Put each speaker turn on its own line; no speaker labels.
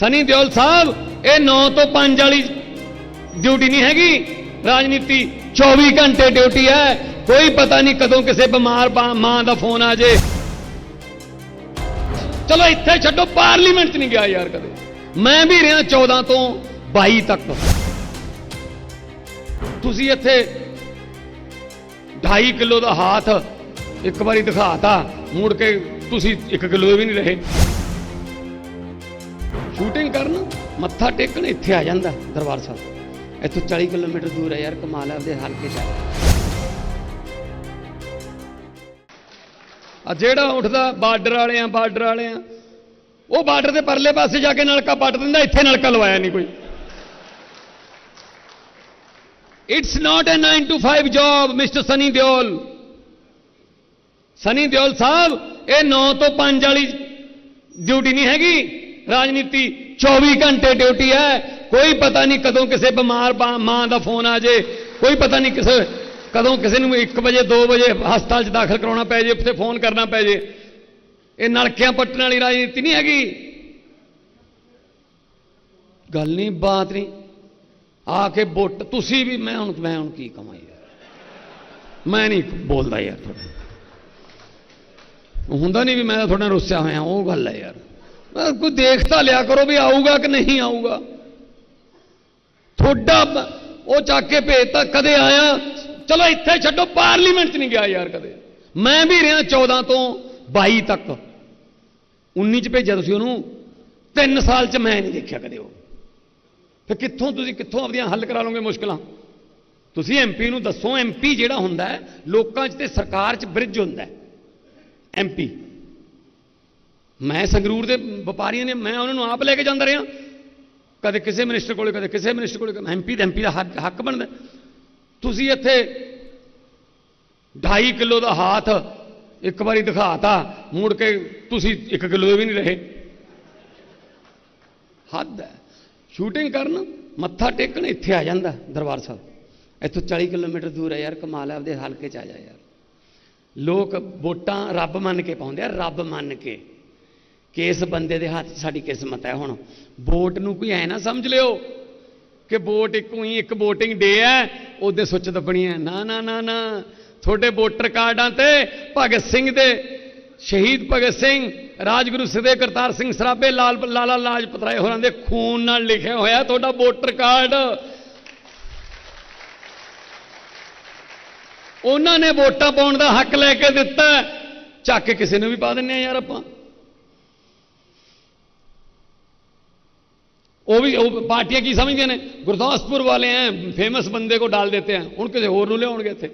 ਸਨੀ ਦਿਓਲ ਸਾਹਿਬ, ਇਹ 9 ਤੋਂ 5 ਵਾਲੀ ਡਿਊਟੀ ਨਹੀਂ ਹੈਗੀ। ਰਾਜਨੀਤੀ 24 ਘੰਟੇ ਡਿਊਟੀ ਹੈ। ਕੋਈ ਪਤਾ ਨਹੀਂ ਕਦੋਂ ਕਿਸੇ ਬਿਮਾਰ ਮਾਂ ਦਾ ਫੋਨ ਆ ਜੇ। ਚਲੋ ਇੱਥੇ ਛੱਡੋ, ਪਾਰਲੀਮੈਂਟ 'ਚ ਨਹੀਂ ਗਿਆ ਯਾਰ ਕਦੇ। ਮੈਂ ਵੀ ਰਿਹਾ 14 ਤੋਂ 22 ਤੱਕ। ਤੁਸੀਂ ਇੱਥੇ 2.5 ਕਿਲੋ ਦਾ ਹੱਥ ਇੱਕ ਵਾਰੀ ਦਿਖਾਤਾ। ਮੁੜ ਕੇ ਤੁਸੀਂ 1 ਕਿਲੋ ਵੀ ਨਹੀਂ ਰਹੇ। ਸ਼ੂਟਿੰਗ ਕਰਨ, ਮੱਥਾ ਟੇਕਣ ਇੱਥੇ ਆ ਜਾਂਦਾ ਦਰਬਾਰ ਸਾਹਿਬ। ਇੱਥੋਂ 40 ਕਿਲੋਮੀਟਰ ਦੂਰ ਹੈ ਯਾਰ, ਕਮਾਲ ਹੈ ਉਹਦੇ ਹਲਕੇ ਚ ਆ। ਜਿਹੜਾ ਉੱਠਦਾ ਬਾਰਡਰ ਵਾਲੇ ਆ ਬਾਰਡਰ ਵਾਲੇ ਆ ਉਹ ਬਾਰਡਰ ਦੇ ਪਰਲੇ ਪਾਸੇ ਜਾ ਕੇ ਨਲਕਾ ਪੱਟ ਦਿੰਦਾ, ਇੱਥੇ ਨਲਕਾ ਲਵਾਇਆ ਨਹੀਂ ਕੋਈ। It's not a 9 to 5 job mister Sunny Deol Sunny Deol sahib, ਇਹ 9 ਤੋਂ 5 ਵਾਲੀ ਡਿਊਟੀ ਨਹੀਂ ਹੈਗੀ। ਰਾਜਨੀਤੀ 24 ਘੰਟੇ ਡਿਊਟੀ ਹੈ ਕੋਈ ਪਤਾ ਨਹੀਂ ਕਦੋਂ ਕਿਸੇ ਬਿਮਾਰ ਬਾ- ਮਾਂ ਦਾ ਫੋਨ ਆ ਜੇ ਕੋਈ ਪਤਾ ਨਹੀਂ ਕਿਸੇ ਕਦੋਂ ਕਿਸੇ ਨੂੰ 1 ਵਜੇ 2 ਵਜੇ ਹਸਪਤਾਲ 'ਚ ਦਾਖਲ ਕਰਾਉਣਾ ਪੈ ਜੇ ਉੱਥੇ ਫੋਨ ਕਰਨਾ ਪੈ ਜੇ ਇਹ ਨਲਕਿਆਂ ਪੱਟਣ ਵਾਲੀ ਰਾਜਨੀਤੀ ਨਹੀਂ ਹੈਗੀ ਗੱਲ ਨਹੀਂ ਬਾਤ ਨਹੀਂ ਆ ਕੇ ਵੋਟ ਤੁਸੀਂ ਵੀ ਮੈਂ ਹੁਣ ਮੈਂ ਹੁਣ ਕੀ ਕਮਾਈ ਯਾਰ ਮੈਂ ਨਹੀਂ ਬੋਲਦਾ ਯਾਰ ਤੁਹਾਡੇ ਹੁੰਦਾ ਨਹੀਂ ਵੀ ਮੈਂ ਤਾਂ ਤੁਹਾਡੇ ਨਾਲ ਰੁੱਸਿਆ ਹੋਇਆ ਉਹ ਗੱਲ ਹੈ ਯਾਰ ਮੈਂ ਕੋਈ ਦੇਖ ਤਾਂ ਲਿਆ ਕਰੋ ਵੀ ਆਊਗਾ ਕਿ ਨਹੀਂ ਆਊਗਾ। ਤੁਹਾਡਾ ਉਹ ਚੱਕ ਕੇ ਭੇਜਤਾ ਕਦੇ ਆਇਆ। ਚਲੋ ਇੱਥੇ ਛੱਡੋ, ਪਾਰਲੀਮੈਂਟ 'ਚ ਨਹੀਂ ਗਿਆ ਯਾਰ ਕਦੇ। ਮੈਂ ਵੀ ਰਿਹਾ 14 ਤੋਂ 22 ਤੱਕ। 19 ਚ ਭੇਜਿਆ ਤੁਸੀਂ ਉਹਨੂੰ। 3 ਸਾਲ 'ਚ ਮੈਂ ਨਹੀਂ ਦੇਖਿਆ ਕਦੇ ਉਹ। ਫਿਰ ਕਿੱਥੋਂ ਤੁਸੀਂ ਕਿੱਥੋਂ ਆਪਦੀਆਂ ਹੱਲ ਕਰਾ ਲਓਗੇ ਮੁਸ਼ਕਲਾਂ? ਤੁਸੀਂ ਐਮਪੀ ਨੂੰ ਦੱਸੋ ਐਮਪੀ ਜਿਹੜਾ ਹੁੰਦਾ ਲੋਕਾਂ 'ਚ ਤੇ ਸਰਕਾਰ 'ਚ ਬ੍ਰਿਜ ਹੁੰਦਾ ਹੈ। ਐਮਪੀ ਮੈਂ ਸੰਗਰੂਰ ਦੇ ਵਪਾਰੀਆਂ ਨੇ, ਮੈਂ ਉਹਨਾਂ ਨੂੰ ਆਪ ਲੈ ਕੇ ਜਾਂਦਾ ਰਿਹਾ। ਕਦੇ ਕਿਸੇ ਮਿਨਿਸਟਰ ਕੋਲੇ, ਕਦੇ ਕਿਸੇ ਮਿਨਿਸਟਰ ਕੋਲੇ ਐਮਪੀ ਦਾ ਐਮਪੀ ਦਾ ਹੱਕ ਹੱਕ ਬਣਦਾ। ਤੁਸੀਂ ਇੱਥੇ 2.5 ਕਿਲੋ ਦਾ ਹਾਥ ਇੱਕ ਵਾਰੀ ਦਿਖਾਤਾ, ਮੁੜ ਕੇ ਤੁਸੀਂ 1 ਕਿਲੋ ਦੇ ਵੀ ਨਹੀਂ ਰਹੇ। ਹੱਦ ਹੈ। ਸ਼ੂਟਿੰਗ ਕਰਨ ਮੱਥਾ ਟੇਕਣ ਇੱਥੇ ਆ ਜਾਂਦਾ ਦਰਬਾਰ ਸਾਹਿਬ। ਇੱਥੋਂ 40 ਕਿਲੋਮੀਟਰ ਦੂਰ ਹੈ ਯਾਰ, ਕਮਾਲ ਹੈ, ਆਪਦੇ ਹਲਕੇ ਚ ਆ ਜਾ ਯਾਰ। ਲੋਕ ਵੋਟਾਂ ਰੱਬ ਮੰਨ ਕੇ ਪਾਉਂਦੇ ਆ, ਰੱਬ ਮੰਨ ਕੇ। ਕਿ ਇਸ ਬੰਦੇ ਦੇ ਹੱਥ ਸਾਡੀ ਕਿਸਮਤ ਹੈ ਹੁਣ। ਵੋਟ ਨੂੰ ਕੋਈ ਐ ਨਾ ਸਮਝ ਲਿਓ ਕਿ ਵੋਟ ਇੱਕੋ ਹੀ, ਇੱਕ VOTING ਡੇ ਹੈ, ਉਹਦੇ ਸੁੱਚ ਦੱਬਣੀ ਹੈ। ਨਾ ਨਾ ਨਾ ਨਾ। ਤੁਹਾਡੇ ਵੋਟਰ ਕਾਰਡਾਂ ਤੇ ਭਗਤ ਸਿੰਘ ਦੇ, ਸ਼ਹੀਦ ਭਗਤ ਸਿੰਘ, ਰਾਜਗੁਰੂ ਸਿੱਧੇ ਕਰਤਾਰ ਸਿੰਘ ਸਰਾਭੇ, ਲਾਲ, ਲਾਲਾ ਲਾਜਪਤ ਰਾਏ ਹੋਰਾਂ ਦੇ ਖੂਨ ਨਾਲ ਲਿਖਿਆ ਹੋਇਆ ਤੁਹਾਡਾ ਵੋਟਰ ਕਾਰਡ। ਉਹਨਾਂ ਨੇ ਵੋਟਾਂ ਪਾਉਣ ਦਾ ਹੱਕ ਲੈ ਕੇ ਦਿੱਤਾ। ਚੱਕ ਕੇ ਕਿਸੇ ਨੂੰ ਵੀ ਪਾ ਦਿੰਨੇ ਆ ਯਾਰ ਆਪਾਂ। ਉਹ ਵੀ, ਉਹ ਪਾਰਟੀਆਂ ਕੀ ਸਮਝਦੀਆਂ ਨੇ? ਗੁਰਦਾਸਪੁਰ ਵਾਲੇ ਐ ਫੇਮਸ ਬੰਦੇ ਕੋ ਡਾਲ ਦੇਤੇ हैं ਹੁਣ ਕਿਸੇ ਹੋਰ ਨੂੰ ਲਿਆਉਣਗੇ ਇੱਥੇ।